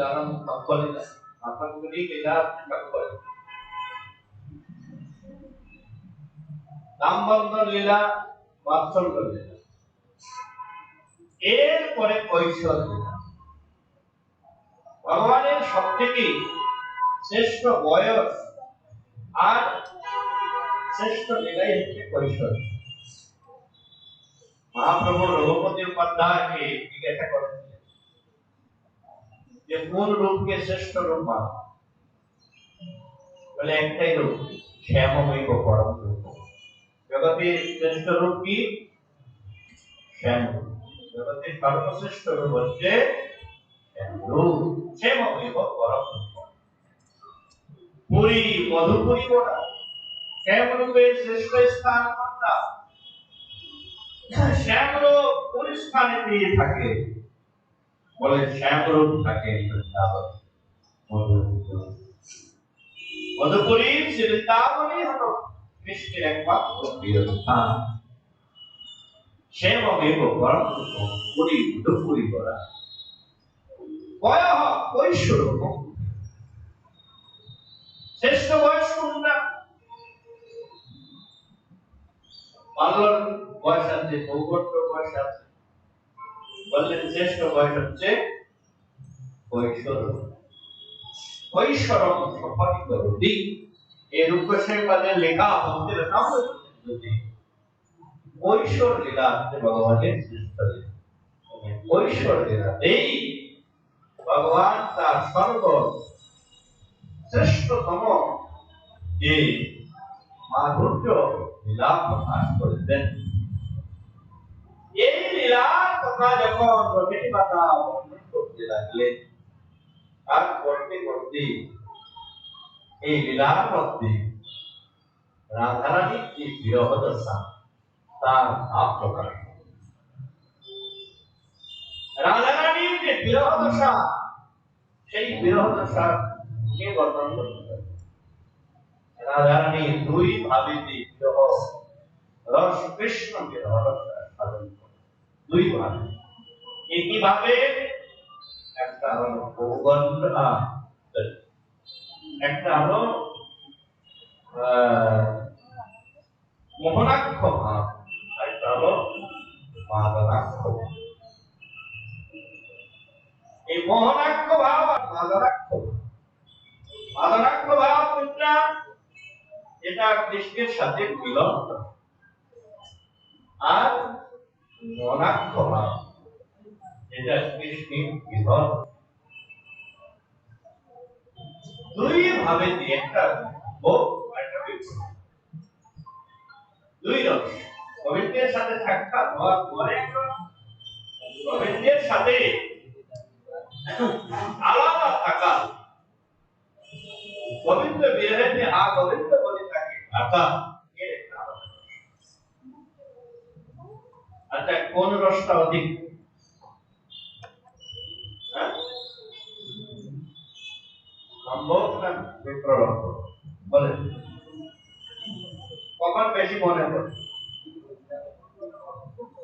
dalam লীলা বাৎসল্য লীলা এরপরে লীলা ভগবানের সব থেকে শ্রেষ্ঠ বয়স আর শ্রেষ্ঠ লীলাই হচ্ছে কৈশোর। মহাপ্রভু রঘুপতি উপাধ্যায়কে জিজ্ঞাসা করেছিলেন যে কোন রূপকে শ্রেষ্ঠ রূপ মানো বলে একটাই রূপ শ্যামমৈব পরম রূপ জগতের শ্রেষ্ঠ রূপ কি? শ্যাম জগতের সর্বশ্রেষ্ঠ রূপ হচ্ছে শ্যাম শ্যামমৈব পরম পুরী, মধুপুরী শ্রেষ্ঠ স্থান শ্যামরূপ কোন স্থানে পেয়ে থাকে। বলে শ্যামরূপ থাকে বৃন্দাবন মধুপুরী শ্রী বৃন্দাবনই হলো কৃষ্ণের একমাত্র পরম কৈশোর শ্রেষ্ঠ বয়স কোনটা? বয়স আছে ভৌগোত্র বয়স আছে। বললেন, শ্রেষ্ঠ বয়স হচ্ছে কৈশোর কৈশোরম রুটি এই রূপসের মাঝে লেখা হচ্ছে যদি কৈশোর লীলা হচ্ছে ভগবানের শ্রেষ্ঠ লীলা কৈশোর লীলা এই ভগবান তার সর্ব শ্রেষ্ঠতম যে মাধুর্য লীলা প্রকাশ করেছেন। কথা যখন রবীন্দ্র মাতা বর্ণন করতে লাগলেন আর করতে করতে এই লীলার মধ্যে রাধারানীর যে বিরহ দশা তার ভাব প্রকাশ রাধারানীর যে বিরহ দশা সেই বিরহ দশা কে বর্ণন করতে? রাধারানী দুই ভাবিতে বিরহ রস কৃষ্ণ বিরহ সাধন। দুই ভাবে একই ভাবে একটা হলো ভৌগণ্ড একটা হলো মোহনাক্ষ ভাব একটা হলো মাদনাক্ষ এই মোহনাক্ষ ভাব আর মাদনাক্ষ মাদনাক্ষ ভাব কোনটা এটা কৃষ্ণের সাথে মিলন। আর মিলন দুই ভাবে। দুই গোবিন্দের সাথে সাক্ষাৎ হওয়ার পরে গোবিন্দের সাথে আলাদা থাকা। গোবিন্দ বিরহে আ গোবিন্দ বলে থাকে থাকা এর একটা আলাদা রস। রসটা অধিক। হ্যাঁ? কখন বেশি মনে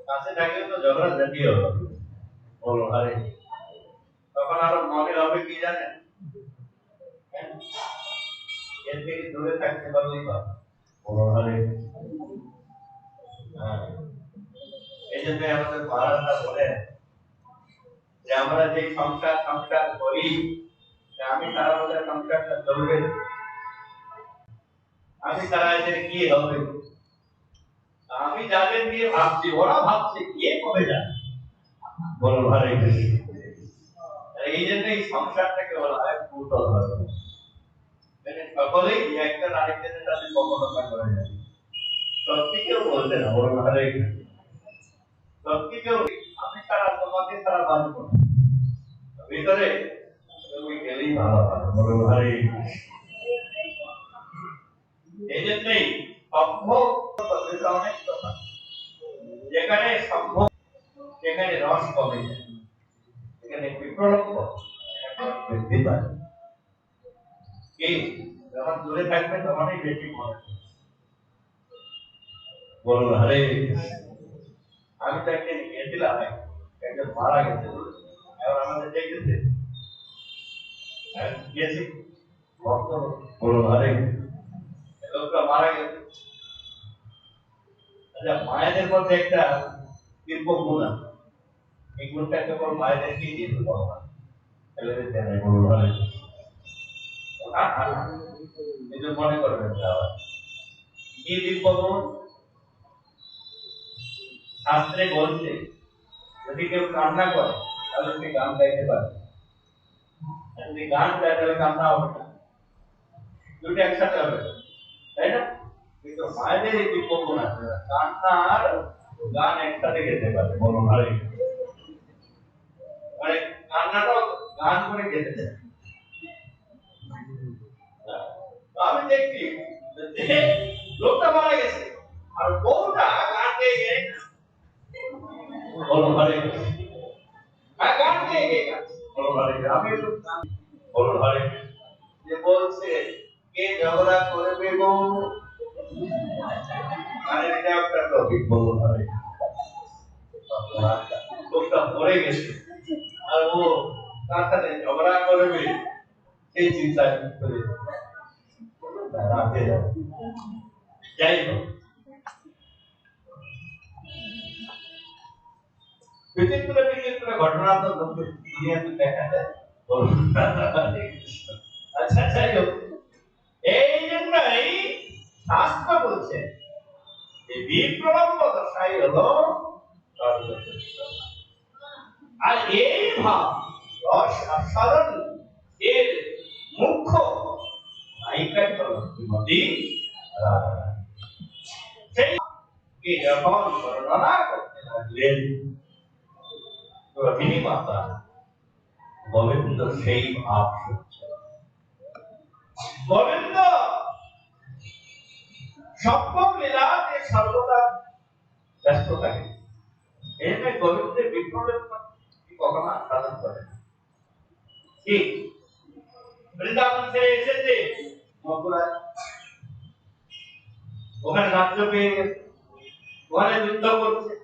কাছে থাকলে তো ঝগড়া জাতীয়। বলো, আরে। তখন আরও মনে হবে কি জানেন? হ্যাঁ? এর থেকে দূরে থাকতে পারলেই বা বলো, আরে। হ্যাঁ। এই জন্য আমাদের মহারাজরা বলেন যে, আমরা যে সংসার সংসার করি আমি সংসারটা চলবে আমি এদের কি হবে? আমি যাদের ভাবছি, ওরা ভাবছে, কে কবে যাবে? এই জন্য এই সংসারটাকে বলা হয় মানে সকলেই একজন আরেকজনের সাথে করে। যায় সত্যি কেউ বলতে না, বলো হরে সত্যি আমি সারা তোমাকে সারা বাঁচবো না। ভিতরে তুমি গেলেই ভালো বলো কৃষ্ণ। এই জন্যই সম্ভব পদ্ধতিটা অনেক কথা। যেখানে সম্ভব, সেখানে রস কমে যায়। সেখানে বৃদ্ধি পায়। কি? যখন দূরে থাকবে তখনই বেশি মনে। বলুন হরে আমি তাকে গিয়েছিলাম একজন মারা গেছে এখন আমাদের দেখেছে হ্যাঁ, গেছি। আরে লোকটা মারা গেছে। আচ্ছা মায়েদের মধ্যে একটা গুণ এই গুণটা কেবল মায়েদেরকেই বলো আরে মনে করবেন শাস্ত্রে বলছে যদি কেউ কান্না করে তাহলে সে গান গাইতে পারে আর যদি গান গায় তাহলে কান্না হবে না দুটো একসাথে হবে তাই না কিন্তু মায়েদের এই বিপক্ষ না কান্না আর গান একসাথে গেতে পারে বলো ভালো মানে কান্নাটাও গান করে গেতে চায় তো আমি দেখছি বিচিত্র বিচিত্র ঘটনা তো দুনিয়াতে দেখা যায়। আচ্ছা যাই হোক। এই জন্যই শাস্ত্র বলছে বিপ্লব দশাই হলো আর এই ভাব, রস এর মুখ্য নায়িকাই সেই যখন বর্ণনা করতে লাগলেন গোবিন্দ সেই ভাব শুনছে। গোবিন্দ! সপ্তম লীলাতে সর্বদা ব্যস্ত থাকে এই গোবিন্দের বিপ্লবের কখনো করে? কি? বৃন্দাবন ছেড়ে এসেছে মথুরায়। ওখানে রাজ্য পেয়ে ওখানে যুদ্ধ করছে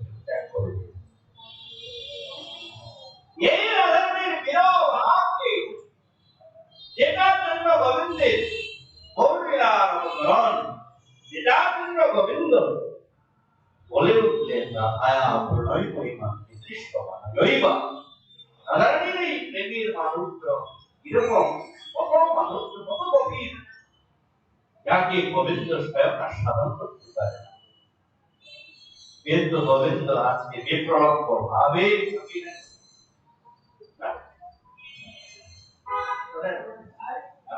অনুকরণ যেটার জন্য গোবিন্দ। বলে উঠলেন, রাধায়া প্রণয় মহিমা নির্দিষ্ট জৈবা রাধারানীর এই প্রেমের মাধুর্য এরকম কত মাধুর্য, কত গভীর। যাকে গোবিন্দ স্বয়ং সাধন করতে পারে না। কিন্তু গোবিন্দ আজকে বিপ্রলম্ব ভাবে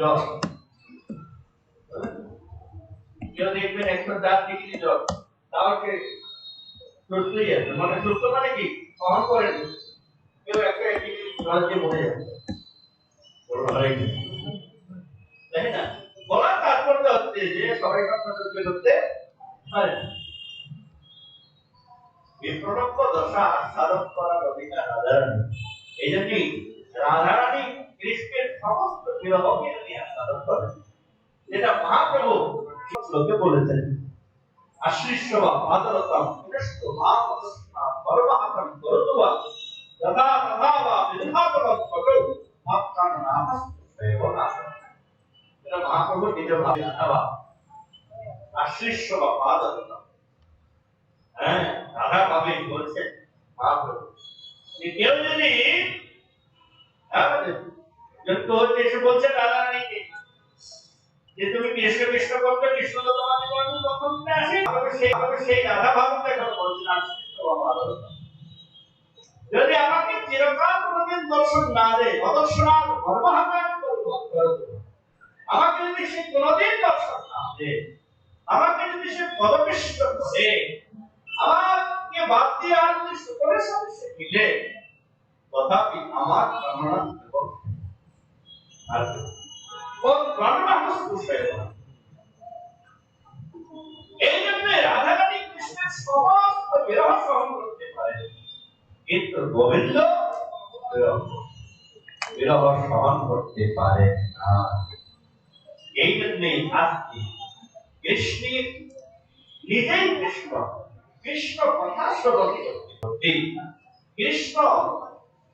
জ্বর কেউ দেখবেন একশো চার ডিগ্রি জ্বর তাও সে সুস্থই আছে। মানে সুস্থ মানে কি? সহন করেন কেউ একটা ডিগ্রি জ্বর দিয়ে মরে যাবে। তাই না? বলার তাৎপর্য হচ্ছে যে সবাই সহ্য করতে পারে না। দশা সাধন করার অধিকার রাধারানী এই জন্যই রাধারানী কৃষ্ণের সমস্ত বিরহকে মহাপ্রভু শ্লোকে বলেছেন। আশ্রিষ্য বা পাদরতাম পুনশ্চ মা পদস্না করতুবা বা নামস্তেয় নাসম এটা মহাপ্রভু ভাবে হ্যাঁ রাধা ভাবে বলছেন মহাপ্রভু। যে কেউ যদি হ্যাঁ, যুক্ত হতে এসে বলছে রাধা রানীকে যে তুমি কৃষ্ণ কৃষ্ণ করবে, কৃষ্ণ তো তোমাকে বলবে, তখন আসে সেই আমাকে সেই রাধা ভাবতে কথা বলছি যদি আমাকে চিরকাল কোনোদিন দর্শন না দেয়, অদর্শনার ধর্মহাতায় আমাকে যদি সে কোনোদিন দর্শন না দেয়, আমাকে যদি সে পদপিষ্ট করে, আমাকে বাদ দিয়ে আর যদি সকলের সাথে সে মিলে, তথাপি আমার কামনা বিরহ সহন করতে পারে কিন্তু গোবিন্দ বিরহ সহন করতে পারে না। এই জন্যই আজকে কৃষ্ণের নিজেই কৃষ্ণ কৃষ্ণ কথা শ্রবণ করতে কৃষ্ণ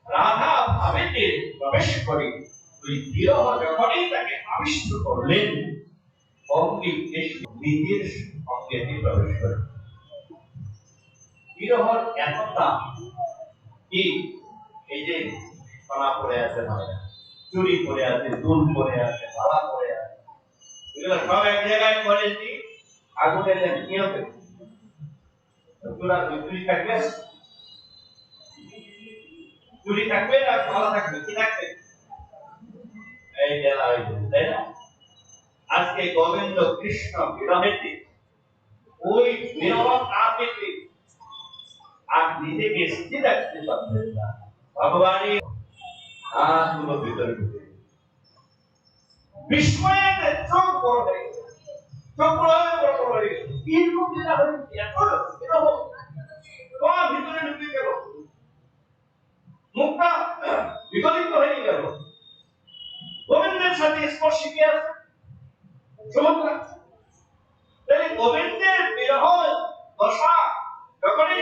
রাধা ভাবেতে প্রবেশ করে ওই বিরহ যখনই তাকে আবিষ্ট করলেন অগ্নি কৃষ্ণ নিজের সঙ্গেতে প্রবেশ করে। বিরহর কি? এই যে পড়ে আছে চুরি পড়ে আছে, দুল পড়ে আছে পড়ে আছে। এগুলো সব এক জায়গায় আগুনে কি হবে? চুরি থাকবে? চুরি থাকবে মালা থাকবে? কি থাকবে? এই এই তাই না? আজকে গোবিন্দ কৃষ্ণ বিরহেতে ওই বিরহ না পেতে আর নিজেকে রাখতে পারবেন না ভগবানই হাতগুলো ভিতরে ঢুকে বিস্ময়ের চোখ বড় হয়ে গেল। চোখ হয়ে গেল। ভিতরে ঢুকে গেল। মুখটা বিগলিত হয়ে গেল। গোবিন্দের সাথে স্পর্শে কি আছে? সমুদ্র তাহলে গোবিন্দের বিরহ, দশা যখনই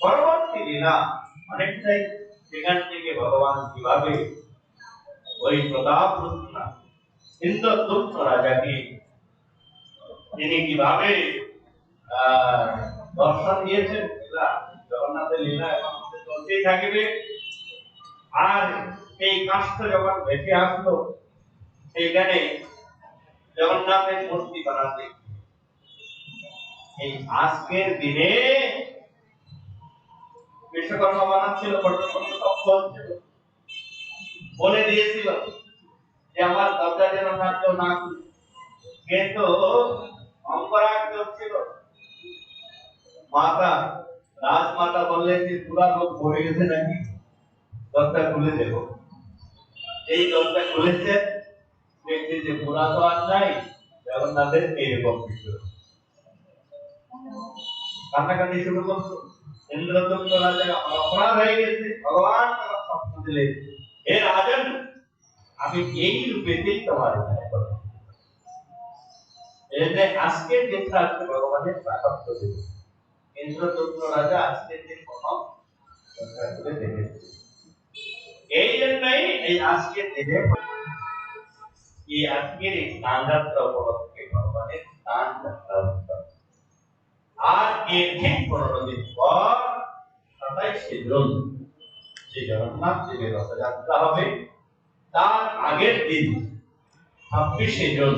পরবর্তী দিনা অনেকটাই সেখান থেকে ভগবান কীভাবে ওই প্রতাপ ইন্দ্রদুপ্ত রাজাকে তিনি কীভাবে আহ, দর্শন দিয়েছেন জগন্নাথের লীলা এবং চলতেই থাকবে। আর এই কাষ্ঠ যখন ভেসে আসলো, সেইখানে জগন্নাথের মূর্তি বানাতে এই আজকের দিনে বিশ্বকর্মা বানাচ্ছিল বলে দিয়েছিল যে আমার দরজা যেন না না। কিন্তু অঙ্করাগ ছিল। মাতা, রাজমাতা বললেন যে পুরা লোক পড়ে গেছে নাকি? দরজা খুলে দেবো। এই দরজা খুলেছে, দেখছে যে পুরা তো আর নাই জগন্নাথের এরকম কিছু কান্নাকাটি শুরু করছ? ইন্দ্রদত্ত রাজা অপরাধ হয়ে গেছে, ভগবান তারা স্বপ্ন দিলেন হে রাজন, আমি এই রূপেতেই তোমার করব। এজন্য আজকে ভগবানের প্রাকত্য দিন ইন্দ্রদত্ত রাজা আজকের দিন দেখেছে এই জন্যই এই আজকের দিনে এই আজকের এই স্নান উপলক্ষে ভগবানের স্নান যাত্রা আর এর ঠিক পনেরো দিন পর সাতাইশে জুন শ্রী জগন্নাথ দেবের রথযাত্রা হবে, তার আগের দিন ছাব্বিশে জুন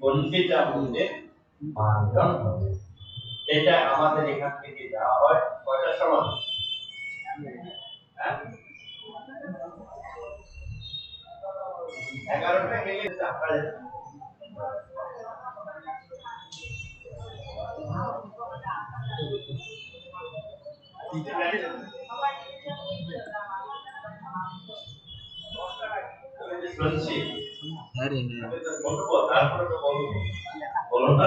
পঞ্চিতা মন্দির মানজন হবে। এটা আমাদের এখান থেকে যাওয়া হয় কয়টার সময় হ্যাঁ? এগারোটা গেলে আপনার শুনছি। হ্যাঁ হ্যাঁ। বলব তারপরে বলো বলো না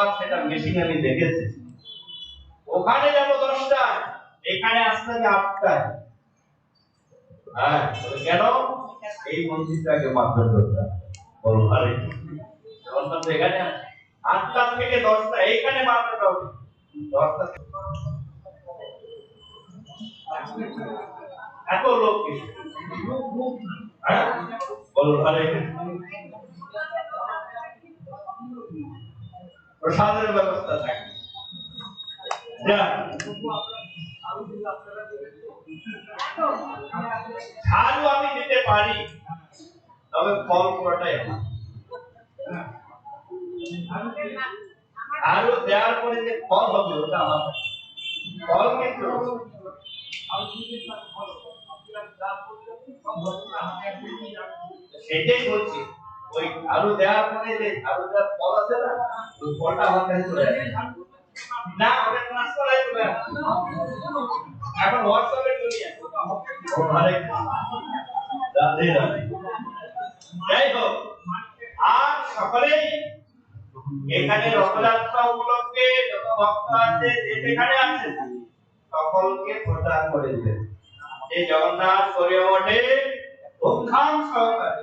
আমি সেটা মেশিন আমি দেখেছি। ওখানে যাব দশটায় এখানে আসতে হবে আটটায়। হ্যাঁ কেন? এই মন্দিরটাকে মাত্র করতে। বলুন এখানে আটটা থেকে দশটা, এইখানে মাত্র হবে দশটা এত লোক? হ্যাঁ? প্রসাদের ব্যবস্থা থাকে। ঝাড়ু আমি দিতে পারি, তবে ফল পুরোটাই আমার ঝাড়ু দেওয়ার পরে যে ফল হবে, ওটা আমার ফল কিন্তু সেটাই বলছি। ওই ঝাড়ু দেওয়ার পরে যে ঝাড়ু দেওয়ার ফল আছে না, ওই ফলটা আমার কাছে চলে আসে। না, ওটা ট্রান্সফার হয়ে আসে এখন হোয়াটসঅ্যাপে দুনিয়া ভালো রাধে রাধে। যাই হোক, আর সকলেই এখানে রথযাত্রা উপলক্ষে যত ভক্ত আছে, যে যেখানে আছে, সকলকে প্রচার করে দিবেন। এই জগন্নাথ গৌরীয় মঠে সহকারে।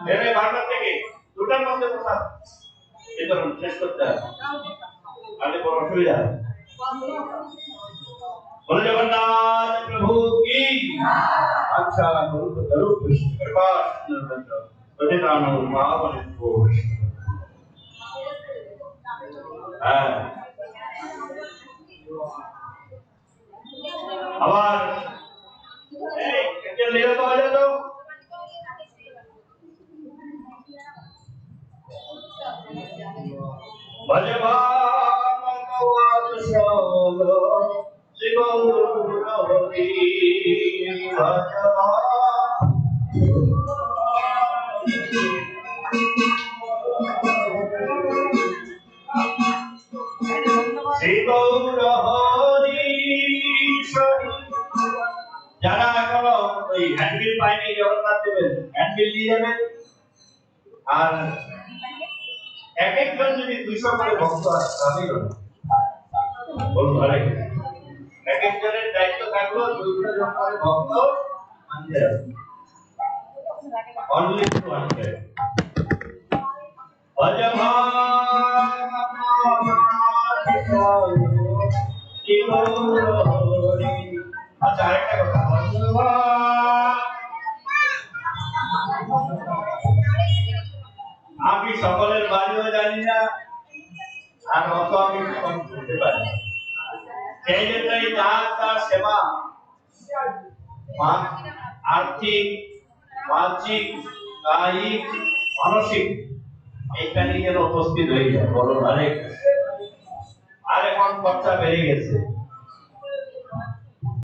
বেরোয় বারোটার থেকে দুটার মধ্যে প্রসাদ বিতরণ শেষ করতে হবে। তাহলে কোনো অসুবিধা বলে জগন্নাথ প্রভু কি? আচ্ছা গুরু গুরু কৃষ্ণ কৃপা পতিতানো মহাবনে ঘোষ হ্যাঁ। আবার লেখা পাওয়া যায় তো ভজবান সল শিব হরি ভজবান শ্রী গৌর হরি যারা এখনও ওই হ্যান্ডবিল পায়নি জগন্নাথ দেবেন হ্যান্ডবিল নিয়ে যাবেন আর Amin, Assalamualaikum. জানি না আর অত আমি করতে পারি? সেই জন্যই তার তার সেবা। আর্থিক, বাহ্যিক কায়িক মানসিক, এইখানে যেন উপস্থিত হয়ে যায়। বলো আর এখন খরচা বেড়ে গেছে।